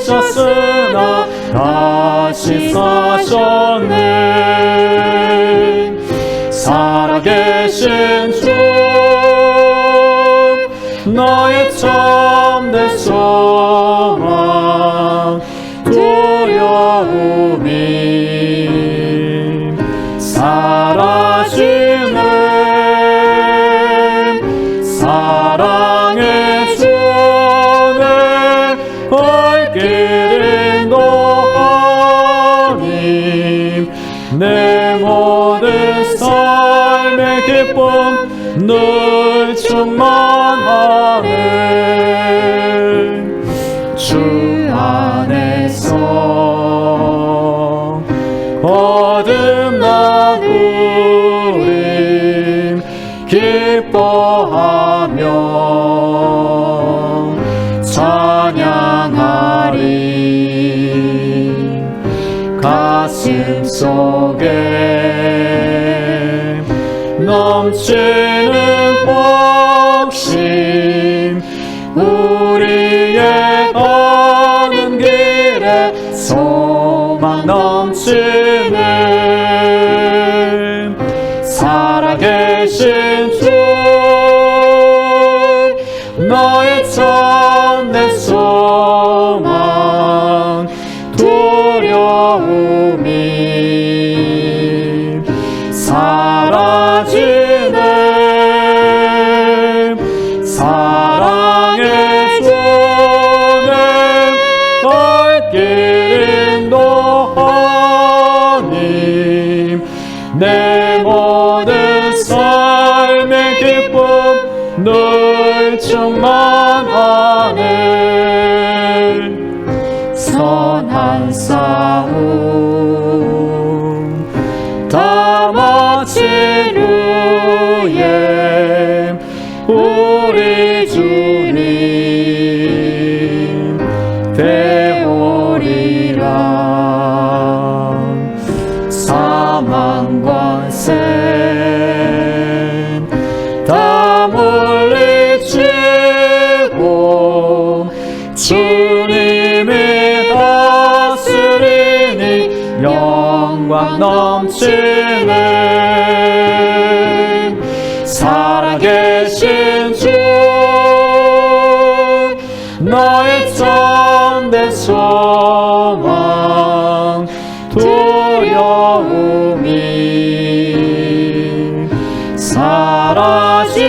지셨으나 다시 사셨네. 살아계신 주 너의 참된 소망 속에 넘치는 복 선 넘치네. 살아계신 주 너의 참된 소망 두려움이 사라지네.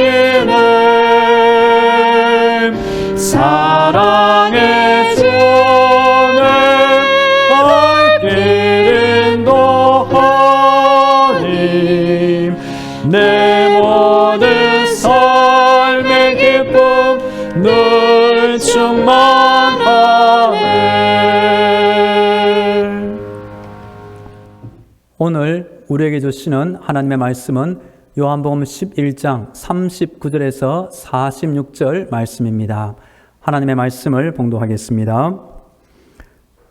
사랑의 우리에게 주시는 하나님의 말씀은 요한복음 11장 39절에서 46절 말씀입니다. 하나님의 말씀을 봉독하겠습니다.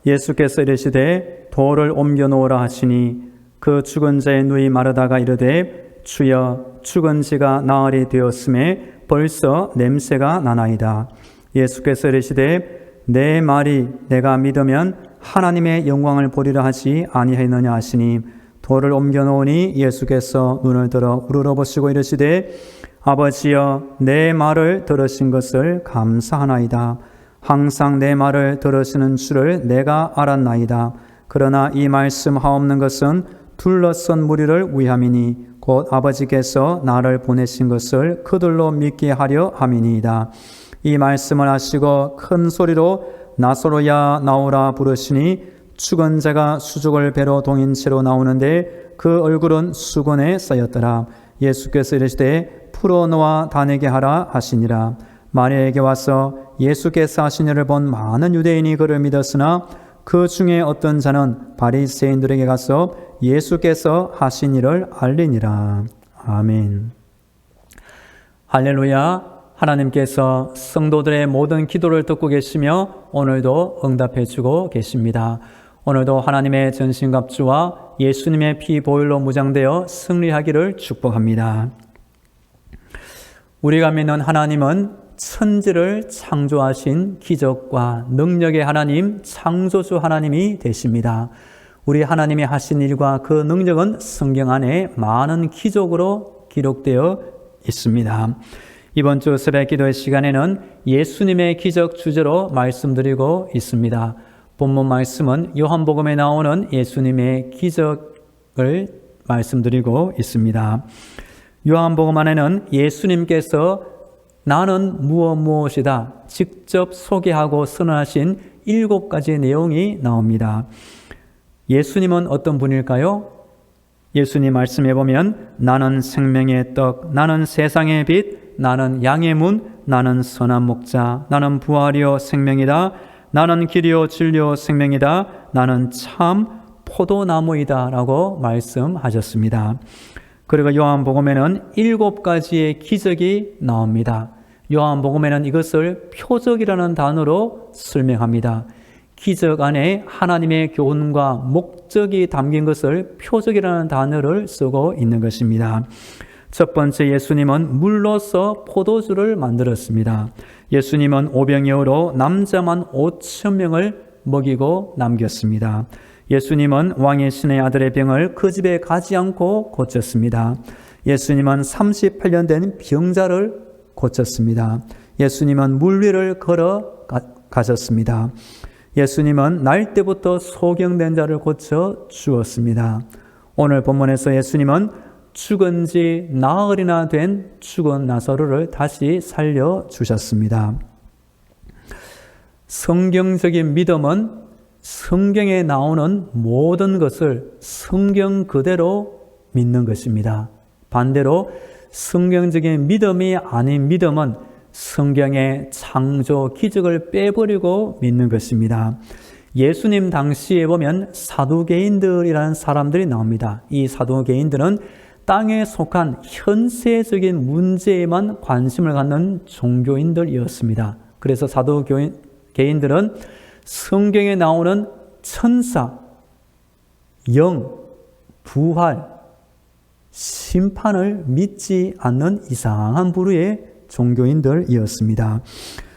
예수께서 이르시되 돌을 옮겨 놓으라 하시니 그 죽은 자의 누이 마르다가 이르되 주여 죽은 지가 나흘이 되었음에 벌써 냄새가 나나이다. 예수께서 이르시되 내 말이 내가 믿으면 하나님의 영광을 보리라 하지 아니하였느냐 하시니 돌을 옮겨 놓으니 예수께서 눈을 들어 우러러 보시고 이르시되 아버지여 내 말을 들으신 것을 감사하나이다. 항상 내 말을 들으시는 줄을 내가 알았나이다. 그러나 이 말씀 하옵는 것은 둘러선 무리를 위함이니 곧 아버지께서 나를 보내신 것을 그들로 믿게 하려 함이니이다. 이 말씀을 하시고 큰 소리로 나소로야 나오라 부르시니 죽은 자가 수족을 배로 동인 채로 나오는데 그 얼굴은 수건에 쌓였더라. 예수께서 이르시되 풀어 놓아 다니게 하라 하시니라. 마리아에게 와서 예수께서 일을 본 많은 유대인이 그를 믿었으나 그 중에 어떤 자는 바리새인들에게 가서 예수께서 하신 일을 알리니라. 아멘. 할렐루야. 하나님께서 성도들의 모든 기도를 듣고 계시며 오늘도 응답해 주고 계십니다. 오늘도 하나님의 전신갑주와 예수님의 피 보혈로 무장되어 승리하기를 축복합니다. 우리가 믿는 하나님은 천지를 창조하신 기적과 능력의 하나님, 창조주 하나님이 되십니다. 우리 하나님이 하신 일과 그 능력은 성경 안에 많은 기적으로 기록되어 있습니다. 이번 주 새벽 기도의 시간에는 예수님의 기적 주제로 말씀드리고 있습니다. 본문 말씀은 요한복음에 나오는 예수님의 기적을 말씀드리고 있습니다. 요한복음 안에는 예수님께서 나는 무엇 무엇이다 직접 소개하고 선언하신 일곱 가지 내용이 나옵니다. 예수님은 어떤 분일까요? 예수님 말씀해 보면 나는 생명의 떡, 나는 세상의 빛, 나는 양의 문, 나는 선한 목자, 나는 부활이요 생명이다. 나는 길이요 진리요 생명이다. 나는 참 포도나무이다라고 말씀하셨습니다. 그리고 요한복음에는 일곱 가지의 기적이 나옵니다. 요한복음에는 이것을 표적이라는 단어로 설명합니다. 기적 안에 하나님의 교훈과 목적이 담긴 것을 표적이라는 단어를 쓰고 있는 것입니다. 첫 번째 예수님은 물로서 포도주를 만들었습니다. 예수님은 오병이어로 남자만 5천 명을 먹이고 남겼습니다. 예수님은 왕의 신의 아들의 병을 그 집에 가지 않고 고쳤습니다. 예수님은 38년 된 병자를 고쳤습니다. 예수님은 물 위를 걸어 가셨습니다. 예수님은 날 때부터 소경된 자를 고쳐 주었습니다. 오늘 본문에서 예수님은 죽은 지 나흘이나 된 죽은 나사로를 다시 살려 주셨습니다. 성경적인 믿음은 성경에 나오는 모든 것을 성경 그대로 믿는 것입니다. 반대로 성경적인 믿음이 아닌 믿음은 성경의 창조 기적을 빼버리고 믿는 것입니다. 예수님 당시에 보면 사두개인들이라는 사람들이 나옵니다. 이 사두개인들은 땅에 속한 현세적인 문제에만 관심을 갖는 종교인들이었습니다. 그래서 사두개인들은 성경에 나오는 천사, 영, 부활, 심판을 믿지 않는 이상한 부류의 종교인들이었습니다.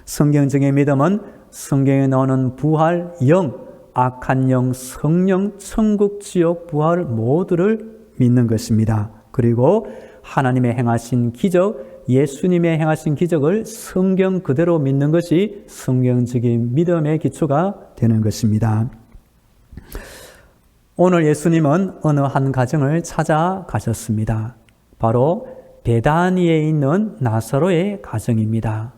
성경적인 믿음은 성경에 나오는 부활, 영, 악한 영, 성령, 천국, 지옥, 부활 모두를 믿는 것입니다. 그리고 하나님의 행하신 기적, 예수님의 행하신 기적을 성경 그대로 믿는 것이 성경적인 믿음의 기초가 되는 것입니다. 오늘 예수님은 어느 한 가정을 찾아가셨습니다. 바로 베다니에 있는 나사로의 가정입니다.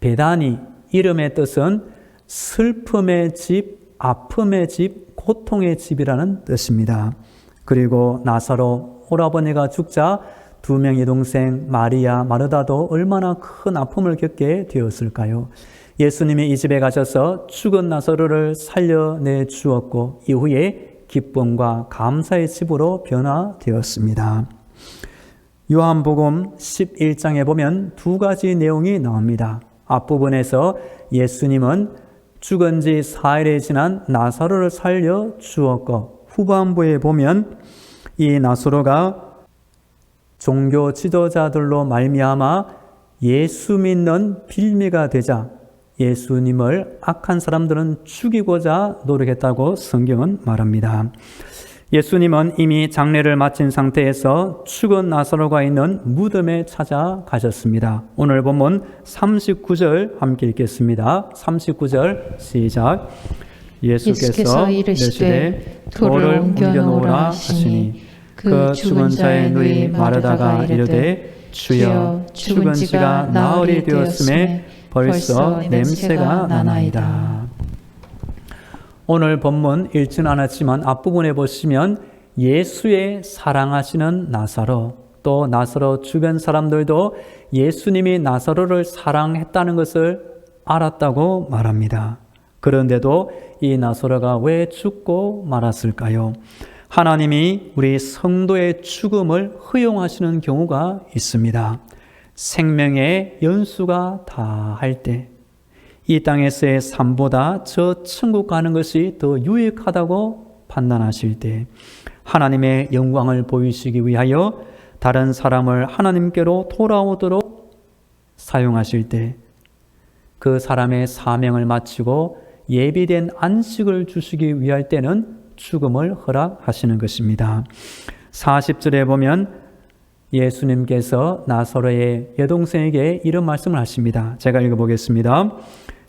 베다니 이름의 뜻은 슬픔의 집, 아픔의 집, 고통의 집이라는 뜻입니다. 그리고 나사로 오라버니가 죽자 두 명의 동생 마리아, 마르다도 얼마나 큰 아픔을 겪게 되었을까요? 예수님이 이 집에 가셔서 죽은 나사로를 살려내 주었고 이후에 기쁨과 감사의 집으로 변화되었습니다. 요한복음 11장에 보면 두 가지 내용이 나옵니다. 앞부분에서 예수님은 죽은 지 사일이 지난 나사로를 살려 주었고 후반부에 보면 이 나사로가 종교 지도자들로 말미암아 예수 믿는 빌미가 되자 예수님을 악한 사람들은 죽이고자 노력했다고 성경은 말합니다. 예수님은 이미 장례를 마친 상태에서 죽은 나사로가 있는 무덤에 찾아가셨습니다. 오늘 본문 39절 함께 읽겠습니다. 39절 시작. 예수께서 이르시되 돌을 옮겨놓으라 하시니 그 죽은 자의 누이 마르다가 이르되 주여 죽은 지가 나흘이 되었음에 벌써 냄새가 나나이다. 오늘 본문 읽지는 않았지만 앞부분에 보시면 예수의 사랑하시는 나사로 또 나사로 주변 사람들도 예수님이 나사로를 사랑했다는 것을 알았다고 말합니다. 그런데도 이 나사로가 왜 죽고 말았을까요? 하나님이 우리 성도의 죽음을 허용하시는 경우가 있습니다. 생명의 연수가 다 할 때, 이 땅에서의 삶보다 저 천국 가는 것이 더 유익하다고 판단하실 때, 하나님의 영광을 보이시기 위하여 다른 사람을 하나님께로 돌아오도록 사용하실 때, 그 사람의 사명을 마치고 예비된 안식을 주시기 위할 때는 죽음을 허락하시는 것입니다. 40절에 보면 예수님께서 나사로의 여동생에게 이런 말씀을 하십니다. 제가 읽어보겠습니다.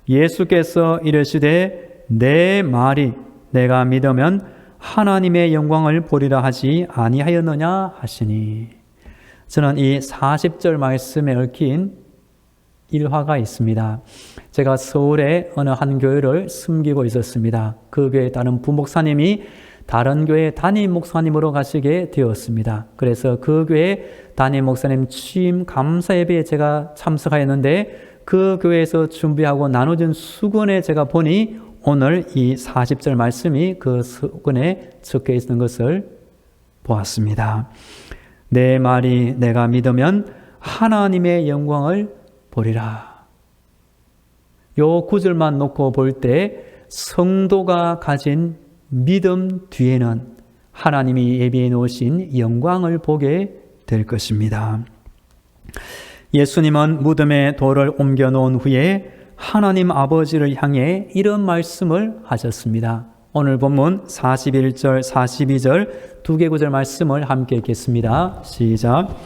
예수께서 이르시되 내 말이 내가 믿으면 하나님의 영광을 보리라 하지 아니하였느냐 하시니 저는 이 40절 말씀에 얽힌 일화가 있습니다. 제가 서울의 어느 한 교회를 숨기고 있었습니다. 그 교회에 따른 부목사님이 다른 교회 담임 목사님으로 가시게 되었습니다. 그래서 그 교회 담임 목사님 취임 감사 예배에 제가 참석하였는데 그 교회에서 준비하고 나눠진 수건에 제가 보니 오늘 이 40절 말씀이 그 수건에 적혀 있는 것을 보았습니다. 내 말이 내가 믿으면 하나님의 영광을 보리라. 요 구절만 놓고 볼 때 성도가 가진 믿음 뒤에는 하나님이 예비해 놓으신 영광을 보게 될 것입니다. 예수님은 무덤에 돌을 옮겨 놓은 후에 하나님 아버지를 향해 이런 말씀을 하셨습니다. 오늘 본문 41절, 42절 두 개 구절 말씀을 함께 읽겠습니다. 시작.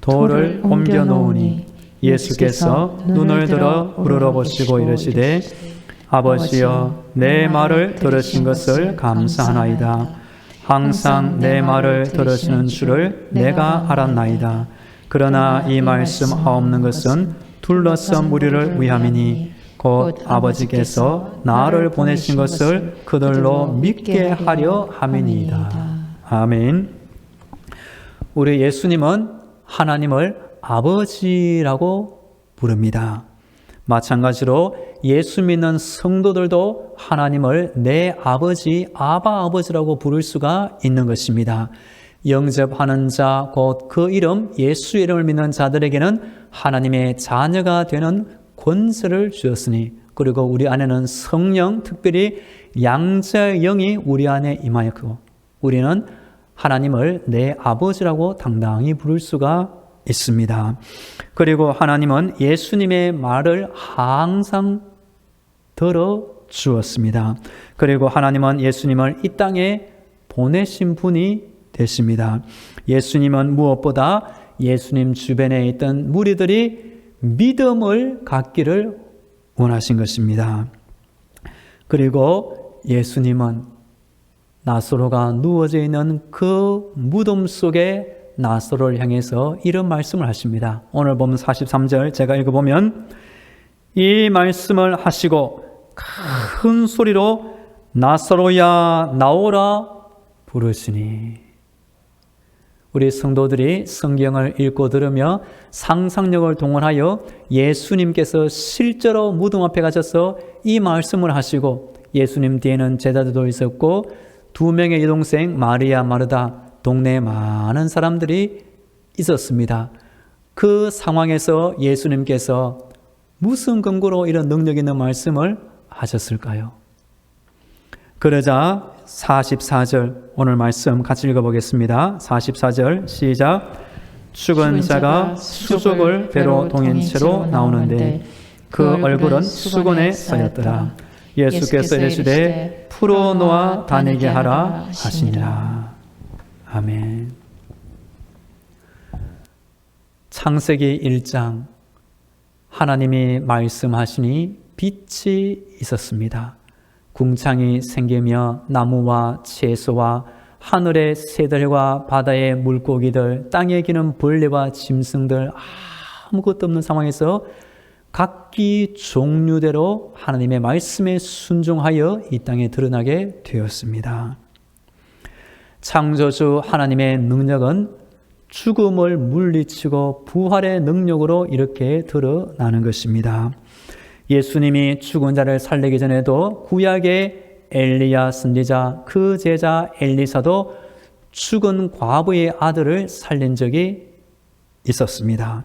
돌을 옮겨 놓으니 예수께서 눈을 들어 우러러 보시고 이르시되 아버지여 내 말을 들으신 것을 감사하나이다. 항상 내 말을 들으시는 줄을 내가 알았나이다. 그러나 이 말씀 하옵는 것은 둘러싼 무리를 위함이니 곧 아버지께서 나를 보내신 것을 그들로 믿게 하려 함이니이다. 아멘. 우리 예수님은 하나님을 아버지라고 부릅니다. 마찬가지로 예수 믿는 성도들도 하나님을 내 아버지, 아바 아버지라고 부를 수가 있는 것입니다. 영접하는 자, 곧 그 이름, 예수 이름을 믿는 자들에게는 하나님의 자녀가 되는 권세를 주었으니, 그리고 우리 안에는 성령, 특별히 양자의 영이 우리 안에 임하였고, 우리는 하나님을 내 아버지라고 당당히 부를 수가 있습니다. 그리고 하나님은 예수님의 말을 항상 들어 주었습니다. 그리고 하나님은 예수님을 이 땅에 보내신 분이 되십니다. 예수님은 무엇보다 예수님 주변에 있던 무리들이 믿음을 갖기를 원하신 것입니다. 그리고 예수님은 나사로가 누워져 있는 그 무덤 속에 나사로를 향해서 이런 말씀을 하십니다. 오늘 보면 43절 제가 읽어보면 이 말씀을 하시고 큰 소리로 나사로야 나오라 부르시니 우리 성도들이 성경을 읽고 들으며 상상력을 동원하여 예수님께서 실제로 무덤 앞에 가셔서 이 말씀을 하시고 예수님 뒤에는 제자들도 있었고 두 명의 여동생 마리아 마르다 동네에 많은 사람들이 있었습니다. 그 상황에서 예수님께서 무슨 근거로 이런 능력 있는 말씀을 하셨을까요? 그러자 44절 오늘 말씀 같이 읽어보겠습니다. 44절 시작 죽은 자가 수족을 배로 동인 채로 나오는데 그 얼굴은 수건에 쌓였더라. 예수께서 이르시되 풀어 놓아 다니게 하라 하시니라. 아멘. 창세기 1장 하나님이 말씀하시니 빛이 있었습니다. 궁창이 생기며 나무와 채소와 하늘의 새들과 바다의 물고기들, 땅에 기는 벌레와 짐승들 아무것도 없는 상황에서 각기 종류대로 하나님의 말씀에 순종하여 이 땅에 드러나게 되었습니다. 창조주 하나님의 능력은 죽음을 물리치고 부활의 능력으로 이렇게 드러나는 것입니다. 예수님이 죽은 자를 살리기 전에도 구약의 엘리야 선지자 그 제자 엘리사도 죽은 과부의 아들을 살린 적이 있었습니다.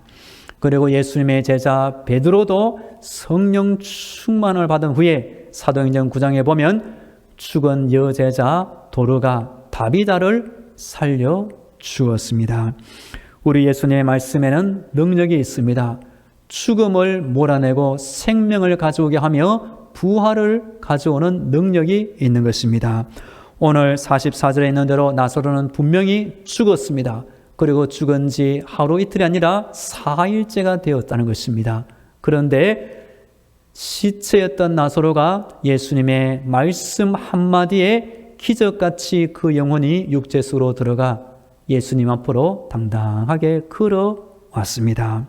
그리고 예수님의 제자 베드로도 성령 충만을 받은 후에 사도행전 9장에 보면 죽은 여제자 도르가 다비다를 살려 주었습니다. 우리 예수님의 말씀에는 능력이 있습니다. 죽음을 몰아내고 생명을 가져오게 하며 부활을 가져오는 능력이 있는 것입니다. 오늘 44절에 있는 대로 나사로는 분명히 죽었습니다. 그리고 죽은 지 하루 이틀이 아니라 4일째가 되었다는 것입니다. 그런데 시체였던 나사로가 예수님의 말씀 한마디에 기적같이 그 영혼이 육체 속으로 들어가 예수님 앞으로 당당하게 걸어왔습니다.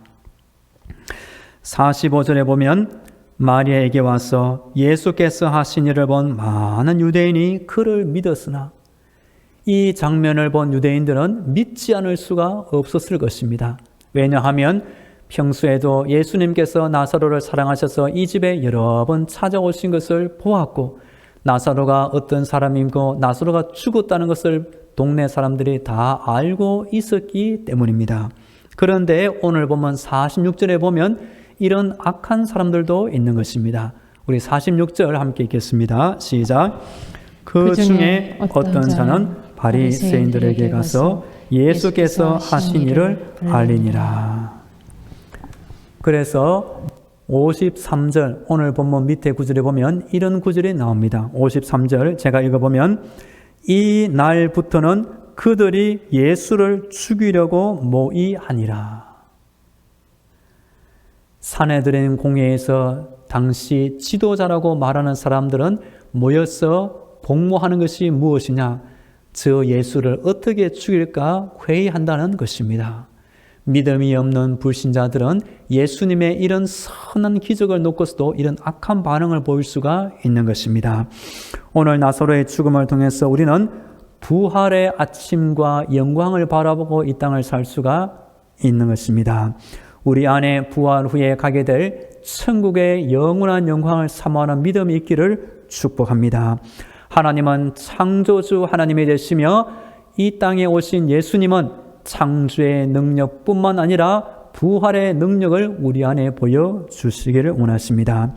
45절에 보면 마리아에게 와서 예수께서 하신 일을 본 많은 유대인이 그를 믿었으나 이 장면을 본 유대인들은 믿지 않을 수가 없었을 것입니다. 왜냐하면 평소에도 예수님께서 나사로를 사랑하셔서 이 집에 여러 번 찾아오신 것을 보았고 나사로가 어떤 사람이고 나사로가 죽었다는 것을 동네 사람들이 다 알고 있었기 때문입니다. 그런데 오늘 보면 46절에 보면 이런 악한 사람들도 있는 것입니다. 우리 46절 함께 읽겠습니다. 시작. 그, 그 중에 어떤 자는 바리새인들에게 가서 예수께서 하신 일을 알리니라. 그래서 53절 오늘 본문 밑에 구절에 보면 이런 구절이 나옵니다. 53절 제가 읽어보면 이 날부터는 그들이 예수를 죽이려고 모의하니라. 사내들인 공회에서 당시 지도자라고 말하는 사람들은 모여서 공모하는 것이 무엇이냐? 저 예수를 어떻게 죽일까 회의한다는 것입니다. 믿음이 없는 불신자들은 예수님의 이런 선한 기적을 놓고서도 이런 악한 반응을 보일 수가 있는 것입니다. 오늘 나사로의 죽음을 통해서 우리는 부활의 아침과 영광을 바라보고 이 땅을 살 수가 있는 것입니다. 우리 안에 부활 후에 가게 될 천국의 영원한 영광을 사모하는 믿음이 있기를 축복합니다. 하나님은 창조주 하나님이 되시며 이 땅에 오신 예수님은 창조의 능력뿐만 아니라 부활의 능력을 우리 안에 보여 주시기를 원하십니다.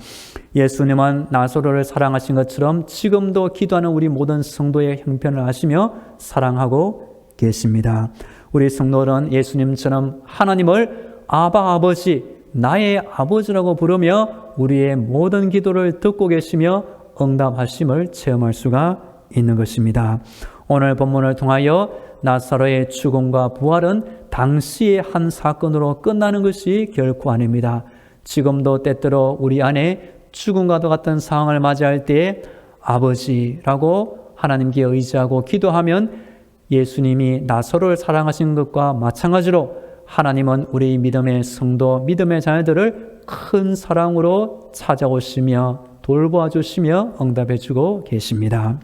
예수님은 나사로를 사랑하신 것처럼 지금도 기도하는 우리 모든 성도의 형편을 아시며 사랑하고 계십니다. 우리 성도는 예수님처럼 하나님을 아바 아버지, 나의 아버지라고 부르며 우리의 모든 기도를 듣고 계시며 응답하심을 체험할 수가 있는 것입니다. 오늘 본문을 통하여 나사로의 죽음과 부활은 당시의 한 사건으로 끝나는 것이 결코 아닙니다. 지금도 때때로 우리 안에 죽음과도 같은 상황을 맞이할 때 아버지라고 하나님께 의지하고 기도하면 예수님이 나사로를 사랑하신 것과 마찬가지로 하나님은 우리 믿음의 성도, 믿음의 자녀들을 큰 사랑으로 찾아오시며 돌보아 주시며 응답해 주고 계십니다.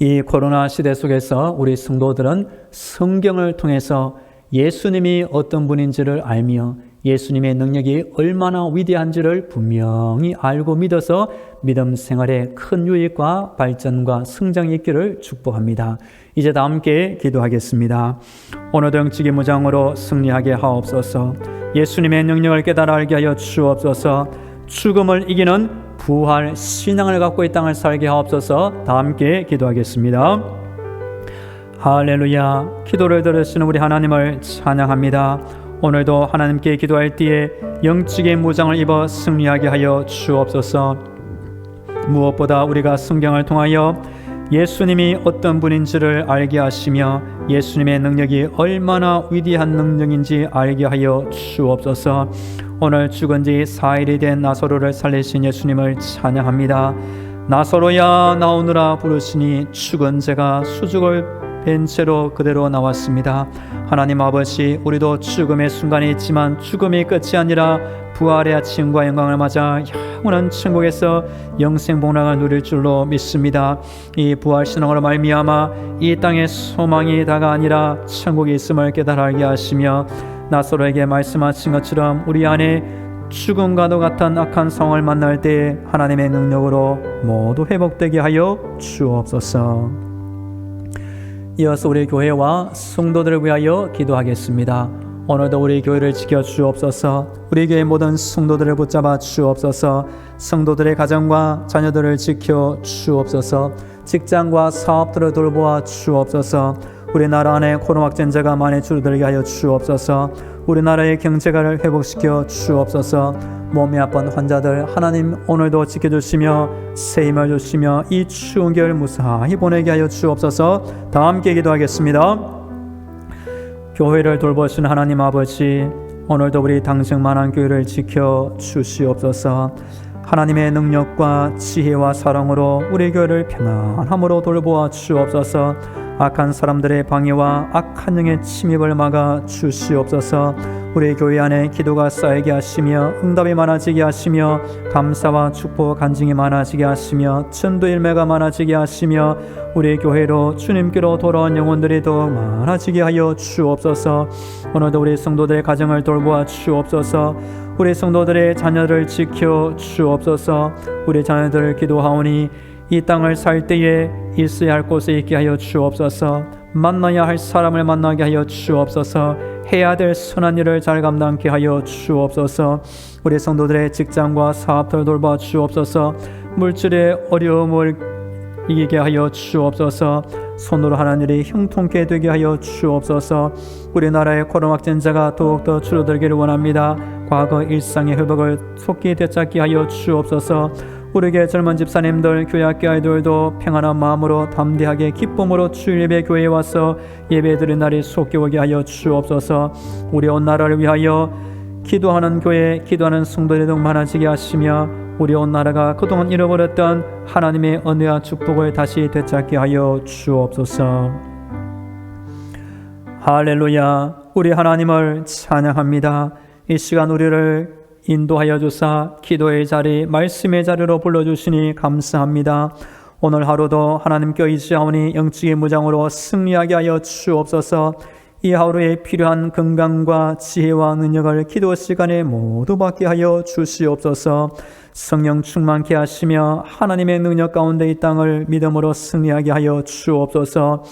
이 코로나 시대 속에서 우리 성도들은 성경을 통해서 예수님이 어떤 분인지를 알며 예수님의 능력이 얼마나 위대한지를 분명히 알고 믿어서 믿음 생활에 큰 유익과 발전과 성장이 있기를 축복합니다. 이제 다 함께 기도하겠습니다. 오늘도 영적인 무장으로 승리하게 하옵소서. 예수님의 능력을 깨달아 알게 하여 주옵소서. 죽음을 이기는 부활 신앙을 갖고 이 땅을 살게 하옵소서. 다 함께 기도하겠습니다. 할렐루야. 기도를 들으시는 우리 하나님을 찬양합니다. 오늘도 하나님께 기도할 때에 영적의 무장을 입어 승리하게 하여 주옵소서. 무엇보다 우리가 성경을 통하여 예수님이 어떤 분인지를 알게 하시며 예수님의 능력이 얼마나 위대한 능력인지 알게 하여 주옵소서. 오늘 죽은 지 4일이 된 나사로를 살리신 예수님을 찬양합니다. 나사로야 나오느라 부르시니 죽은 제가 수죽을 벤 채로 그대로 나왔습니다. 하나님 아버지, 우리도 죽음의 순간이 있지만 죽음이 끝이 아니라 부활의 아침과 영광을 맞아 영원한 천국에서 영생 복락을 누릴 줄로 믿습니다. 이 부활 신앙으로 말미암아 이 땅의 소망이 다가 아니라 천국이 있음을 깨달아 알게 하시며 나서로에게 말씀하신 것처럼 우리 안에 죽음과도 같은 악한 상황을 만날 때 하나님의 능력으로 모두 회복되게 하여 주옵소서. 이어서 우리 교회와 성도들을 위하여 기도하겠습니다. 오늘도 우리 교회를 지켜 주옵소서. 우리 교회 모든 성도들을 붙잡아 주옵소서. 성도들의 가정과 자녀들을 지켜 주옵소서. 직장과 사업들을 돌보아 주옵소서. 우리나라 안에 코로나 확진자가 많이 줄어들게 하여 주옵소서. 우리나라의 경제가를 회복시켜 주옵소서. 몸이 아픈 환자들 하나님 오늘도 지켜주시며 새 힘을 주시며 이 추운 겨울 무사히 보내게 하여 주옵소서. 다 함께 기도하겠습니다. 교회를 돌보신 하나님 아버지 오늘도 우리 당생만한 교회를 지켜 주시옵소서. 하나님의 능력과 지혜와 사랑으로 우리 교회를 편안함으로 돌보아 주옵소서. 악한 사람들의 방해와 악한 영의 침입을 막아 주시옵소서. 우리 교회 안에 기도가 쌓이게 하시며 응답이 많아지게 하시며 감사와 축복 간증이 많아지게 하시며 천도 일매가 많아지게 하시며 우리 교회로 주님께로 돌아온 영혼들이 더 많아지게 하여 주옵소서. 오늘도 우리 성도들의 가정을 돌보아 주옵소서. 우리 성도들의 자녀를 지켜 주옵소서. 우리 자녀들을 기도하오니 이 땅을 살 때에 있어야 할 곳에 있게 하여 주옵소서. 만나야 할 사람을 만나게 하여 주옵소서. 해야 될 선한 일을 잘 감당케 하여 주옵소서. 우리 성도들의 직장과 사업들 돌봐 주옵소서. 물질의 어려움을 이기게 하여 주옵소서. 손으로 하는 일이 형통케 되게 하여 주옵소서. 우리나라의 코로나 확진자가 더욱더 줄어들기를 원합니다. 과거 일상의 회복을 속히 되찾게 하여 주옵소서. 우리에게 젊은 집사님들, 교회학교 아이들도 평안한 마음으로 담대하게 기쁨으로 주일 예배 교회에 와서 예배드린 날이 속히 오게 하여 주옵소서. 우리 온 나라를 위하여 기도하는 교회, 기도하는 성도들이 더 많아지게 하시며 우리 온 나라가 그동안 잃어버렸던 하나님의 은혜와 축복을 다시 되찾게 하여 주옵소서. 할렐루야, 우리 하나님을 찬양합니다. 이 시간 우리를 인도하여 주사 기도의 자리, 말씀의 자리로 불러주시니 감사합니다. 오늘 하루도 하나님께 의지하오니 영적의 무장으로 승리하게 하여 주옵소서. 이 하루에 필요한 건강과 지혜와 능력을 기도 시간에 모두 받게 하여 주시옵소서. 성령 충만케 하시며 하나님의 능력 가운데 이 땅을 믿음으로 승리하게 하여 주옵소서.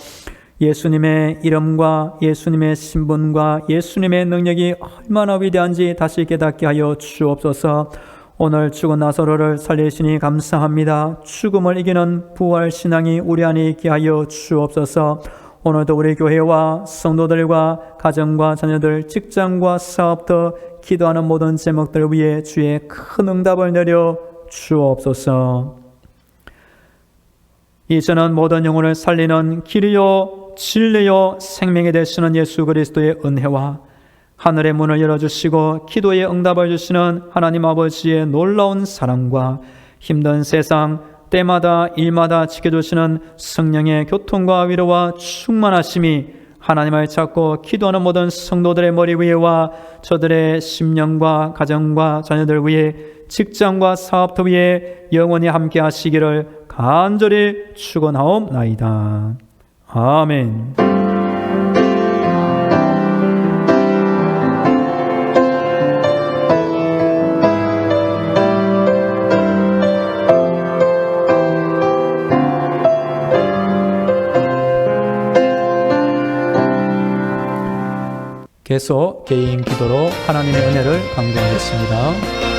예수님의 이름과 예수님의 신분과 예수님의 능력이 얼마나 위대한지 다시 깨닫게 하여 주옵소서. 오늘 죽은 나사로를 살리시니 감사합니다. 죽음을 이기는 부활 신앙이 우리 안에 있게 하여 주옵소서. 오늘도 우리 교회와 성도들과 가정과 자녀들, 직장과 사업터 기도하는 모든 제목들 위해 주의 큰 응답을 내려 주옵소서. 이제는 모든 영혼을 살리는 길이요 진리요 생명이 되시는 예수 그리스도의 은혜와 하늘의 문을 열어주시고 기도의 응답을 주시는 하나님 아버지의 놀라운 사랑과 힘든 세상 때마다 일마다 지켜주시는 성령의 교통과 위로와 충만하심이 하나님을 찾고 기도하는 모든 성도들의 머리 위에와 저들의 심령과 가정과 자녀들 위에 직장과 사업터 위에 영원히 함께 하시기를 간절히 축원하옵나이다. 아멘. 계속 개인 기도로 하나님의 은혜를 강구하겠습니다.